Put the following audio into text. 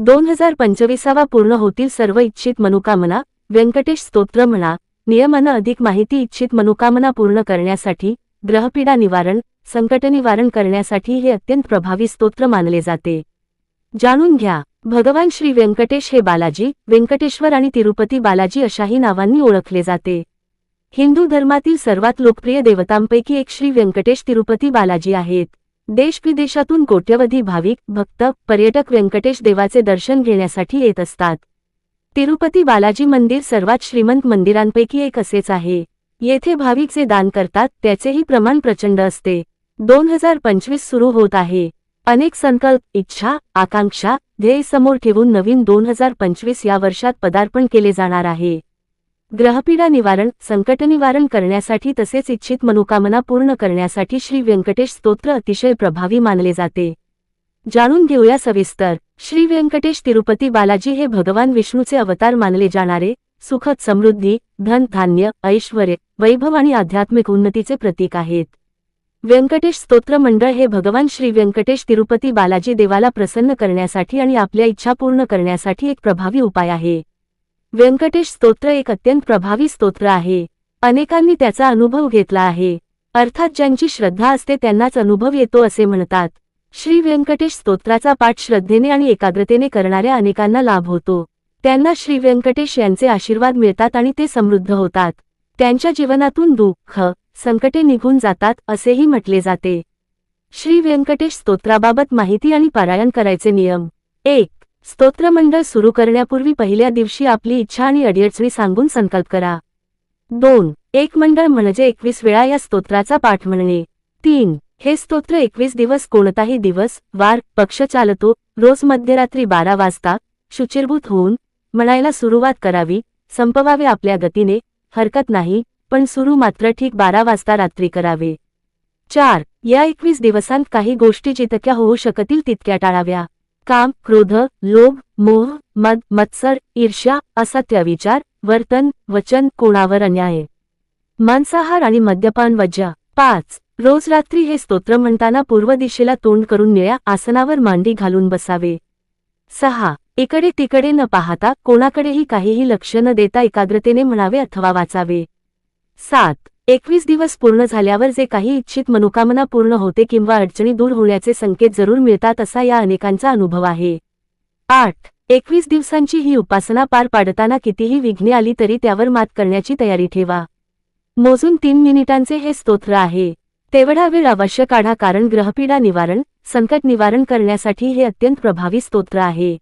दोन हजार पंचवीसावा पूर्ण होतील सर्व इच्छित मनोकामना. व्यंकटेश स्तोत्र म्हणा. नियमानं अधिक माहिती इच्छित मनोकामना पूर्ण करण्यासाठी ग्रहपीडा निवारण संकट निवारण करण्यासाठी हे अत्यंत प्रभावी स्तोत्र मानले जाते. जाणून घ्या. भगवान श्री व्यंकटेश हे बालाजी व्यंकटेश्वर आणि तिरुपती बालाजी अशाही नावांनी ओळखले जाते. हिंदू धर्मातील सर्वात लोकप्रिय देवतांपैकी एक श्री व्यंकटेश तिरुपती बालाजी आहेत. देशविदेशातून कोट्यवधी भाविक भक्त पर्यटक व्यंकटेश देवाचे दर्शन घेण्यासाठी येत असतात. तिरुपती बालाजी मंदिर सर्वात श्रीमंत मंदिरांपैकी एक असेच आहे. येथे भाविक जे दान करतात त्याचेही प्रमाण प्रचंड असते. दोन हजार पंचवीस सुरू होत आहे. अनेक संकल्प इच्छा आकांक्षा ध्येय समोर ठेवून नवीन दोन हजार पंचवीस या वर्षात पदार्पण केले जाणार आहे. ग्रहपीडा निवारण संकट निवारण करण्यासाठी तसेच इच्छित मनोकामना पूर्ण करण्यासाठी श्री व्यंकटेश स्तोत्र अतिशय प्रभावी मानले जाते. जाणून घेऊया सविस्तर. श्री व्यंकटेश तिरुपती बालाजी हे भगवान विष्णूचे अवतार मानले जाणारे सुखद समृद्धी धन धान्य ऐश्वर वैभव आणि आध्यात्मिक उन्नतीचे प्रतीक आहेत. व्यंकटेश स्तोत्र मंडळ हे भगवान श्री व्यंकटेश तिरुपती बालाजी देवाला प्रसन्न करण्यासाठी आणि आपल्या इच्छा पूर्ण करण्यासाठी एक प्रभावी उपाय आहे. व्यंकटेश स्तोत्र एक अत्यंत प्रभावी स्तोत्र आहे. अनेकांनी त्याचा अनुभव घेतला आहे. अर्थात ज्यांची श्रद्धा असते त्यांनाच अनुभव येतो असे म्हणतात. श्री व्यंकटेश स्तोत्राचा पाठ श्रद्धेने आणि एकाग्रतेने करणाऱ्या अनेकांना लाभ होतो. त्यांना श्री व्यंकटेश यांचे आशीर्वाद मिळतात आणि ते समृद्ध होतात. त्यांच्या जीवनातून दुःख संकटे निघून जातात असेही म्हटले जाते. श्री व्यंकटेश स्तोत्राबाबत माहिती आणि पारायण करायचे नियम. एक स्तोत्रमंडळ सुरू करण्यापूर्वी पहिल्या दिवशी आपली इच्छा आणि अडीअडचणी सांगून संकल्प करा. दोन एक मंडळ म्हणजे एकवीस वेळा या स्तोत्राचा पाठ म्हणणे. तीन हे स्तोत्र एकवीस दिवस कोणताही दिवस वार पक्ष चालतो रोज मध्यरात्री बारा वाजता शुचिरभूत होऊन म्हणायला सुरुवात करावी संपवावे आपल्या गतीने हरकत नाही पण सुरू मात्र ठीक बारा वाजता रात्री करावे. चार या एकवीस दिवसांत काही गोष्टी जितक्या होऊ शकतील तितक्या टाळाव्या. काम क्रोध लोभ मोह मद मत्सर ईर्ष्या असत्य विचार वर्तन वचन कोणावर अन्याय. मांसाहार आणि मद्यपान वज्जा. पाच. रोज रात्री हे स्तोत्र म्हणताना पूर्व दिशेला तोंड करून निळ्या आसनावर मांडी घालून बसावे. सहा. इकडे तिकडे न पाहता कोणाकडेही काहीही लक्ष न देता एकाग्रतेने म्हणावे अथवा वाचावे. सात. एकवीस दिवस पूर्ण झाल्यावर जे काही इच्छित मनोकामना पूर्ण होते किंवा अडचणी दूर होण्याचे संकेत जरूर मिळतात असा या अनेकांचा अनुभव आहे. आठ. एकवीस दिवसांची ही उपासना पार पाडताना कितीही विघ्ने आली तरी त्यावर मात करण्याची तयारी ठेवा. मोजून तीन मिनिटांचे हे स्तोत्र आहे. तेवढा वेळ अवश्य काढा कारण ग्रहपीडा निवारण संकट निवारण करण्यासाठी हे अत्यंत प्रभावी स्तोत्र आहे.